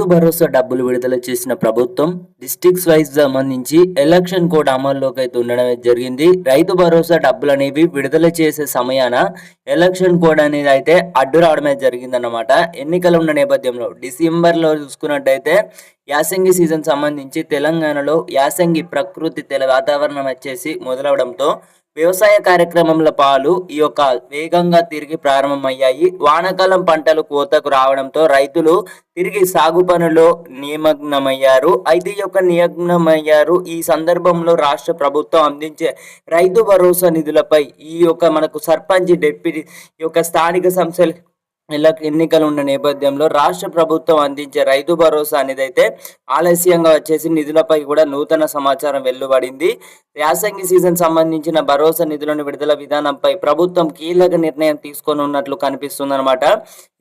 రైతు భరోసా డబ్బులు విడుదల చేసిన ప్రభుత్వం డిస్ట్రిక్ట్స్ వైజ్ సంబంధించి ఎలక్షన్ కోడ్ అమల్లోకి అయితే ఉండడం జరిగింది. రైతు భరోసా డబ్బులు అనేవి విడుదల చేసే సమయాన ఎలక్షన్ కోడ్ అనేది అయితే అడ్డు రావడం జరిగిందన్నమాట. ఎన్నికలు ఉన్న నేపథ్యంలో డిసెంబర్లో చూసుకున్నట్టయితే యాసంగి సీజన్ సంబంధించి తెలంగాణలో యాసంగి ప్రకృతి తెల వాతావరణం వచ్చేసి మొదలవడంతో వ్యవసాయ కార్యక్రమంలో పాలు ఈ యొక్క వేగంగా తిరిగి ప్రారంభమయ్యాయి. వానాకాలం పంటలు కోతకు రావడంతో రైతులు తిరిగి సాగు పనుల్లో నిమగ్నమయ్యారు. అయితే ఈ యొక్క నిమగ్నమయ్యారు. ఈ సందర్భంలో రాష్ట్ర ప్రభుత్వం అందించే రైతు భరోసా నిధులపై ఈ యొక్క మనకు సర్పంచ్ డెప్యూటీ ఈ యొక్క స్థానిక సంస్థలు ఇలా ఎన్నికలు ఉన్న నేపథ్యంలో రాష్ట్ర ప్రభుత్వం అందించే రైతు భరోసా అనేది అయితే ఆలస్యంగా వచ్చేసి నిధులపై కూడా నూతన సమాచారం వెలువడింది. యాసంగి సీజన్ సంబంధించిన భరోసా నిధులను విడుదల విధానంపై ప్రభుత్వం కీలక నిర్ణయం తీసుకొని ఉన్నట్లు కనిపిస్తుంది అనమాట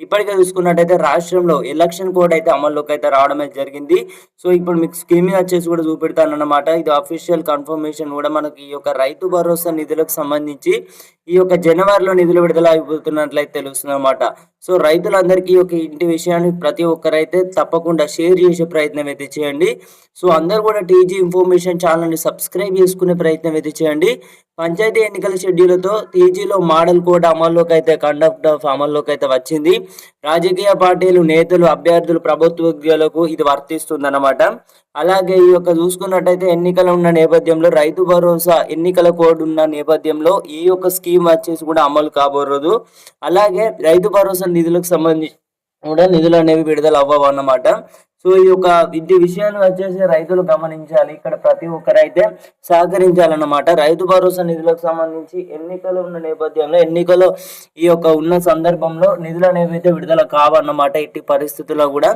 ఇప్పటికే చూసుకున్నట్టయితే రాష్ట్రంలో ఎలక్షన్ కోడ్ అయితే అమల్లోకి అయితే రావడమే జరిగింది. సో ఇప్పుడు మీకు స్కీమ్ వచ్చేసి కూడా చూపెడతాను అనమాట ఇది అఫీషియల్ కన్ఫర్మేషన్ కూడా మనకి ఈ యొక్క రైతు భరోసా నిధులకు సంబంధించి ఈ యొక్క జనవరిలో నిధులు విడుదల అయిపోతున్నట్లయితే తెలుస్తుంది అనమాట సో రైతులందరికీ ఒక ఇంటి విషయాన్ని ప్రతి ఒక్కరైతే తప్పకుండా షేర్ చేసే ప్రయత్నం అయితే చేయండి. సో అందరు కూడా టీజీ ఇన్ఫర్మేషన్ ఛానల్ని సబ్స్క్రైబ్ చేసుకునే ప్రయత్నం అయితే చేయండి. పంచాయతీ ఎన్నికల షెడ్యూల్తో టీజీలో మోడల్ కోడ్ అమల్లోకి అయితే కండక్ట్ ఆఫ్ అమల్లోకి అయితే వచ్చింది. రాజకీయ పార్టీలు నేతలు అభ్యర్థులు ప్రభుత్వ ఉద్యోగులకు ఇది వర్తిస్తుందన్నమాట. అలాగే ఈ యొక్క చూసుకున్నట్టయితే ఎన్నికలు ఉన్న నేపథ్యంలో రైతు భరోసా ఎన్నికల కోడ్ ఉన్న నేపథ్యంలో ఈ యొక్క స్కీమ్ వచ్చేసి కూడా అమలు కాబోరదు. అలాగే రైతు భరోసా నిధులకు సంబంధించి కూడా నిధులు అనేవి విడుదల అవ్వవు అన్నమాట. సో ఈ యొక్క విద్య విషయాన్ని వచ్చేసి రైతులు గమనించాలి. ఇక్కడ ప్రతి ఒక్కరైతే సహకరించాలన్నమాట. రైతు భరోసా నిధులకు సంబంధించి ఎన్నికలు ఉన్న నేపథ్యంలో ఎన్నికలు ఈ యొక్క ఉన్న సందర్భంలో నిధులు అనేవి అయితే విడుదల కావన్నమాట ఇట్టి పరిస్థితుల్లో కూడా.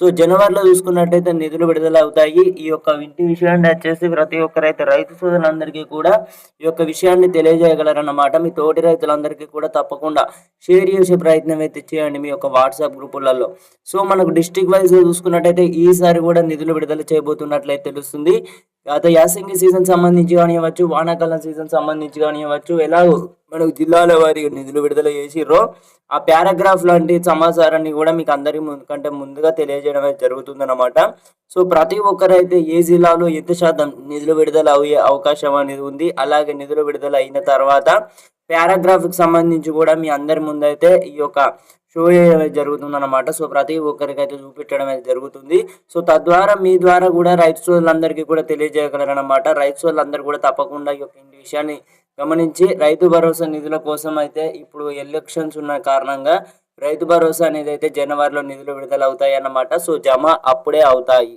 సో జనవరిలో చూసుకున్నట్టయితే నిధులు విడుదల అవుతాయి ఈ యొక్క ఇంటి విషయాన్ని వచ్చేసి ప్రతి ఒక్కరైతే రైతు సోదరులందరికీ కూడా ఈ యొక్క విషయాన్ని తెలియజేయగలరన్నమాట. మీ తోటి రైతులందరికీ కూడా తప్పకుండా షేర్ చేసే ప్రయత్నం అయితే చేయండి మీ యొక్క వాట్సాప్ గ్రూపులలో. సో మనకు డిస్టిక్ వైజ్ చూసుకున్నట్టు చూసుకున్నట్టయితే ఈసారి కూడా నిధులు విడుదల చేయబోతున్నట్లయితే తెలుస్తుంది. గత యాసంగి సీజన్ సంబంధించి కానివ్వచ్చు వానాకాలం సీజన్ సంబంధించి కానివ్వచ్చు ఎలా మనకు జిల్లాల వారి నిధులు విడుదల చేసిర్రో ఆ పారాగ్రాఫ్ లాంటి సమాచారాన్ని కూడా మీకు అందరి ముందు కంటే ముందుగా తెలియజేయడం అయితే జరుగుతుందన్నమాట. సో ప్రతి ఒక్కరైతే ఏ జిల్లాలో ఎంత శాతం నిధులు విడుదల అయ్యే అవకాశం అనేది ఉంది అలాగే నిధులు విడుదల అయిన తర్వాత పారాగ్రాఫ్కి సంబంధించి కూడా మీ అందరి ముందైతే ఈ యొక్క షో జరుగుతుంది అనమాట సో ప్రతి ఒక్కరికి అయితే చూపెట్టడం అయితే జరుగుతుంది. సో తద్వారా మీ ద్వారా కూడా రైతు సోదరులందరికీ కూడా తెలియజేయగలరనమాట రైతు సోదరులందరూ కూడా తప్పకుండా ఈ యొక్క విషయాన్ని గమనించి రైతు భరోసా నిధుల కోసం అయితే ఇప్పుడు ఎలక్షన్స్ ఉన్న కారణంగా రైతు భరోసా అనేది అయితే జనవరిలో నిధులు విడుదల అవుతాయి అన్నమాట. సో జమ అప్పుడే అవుతాయి.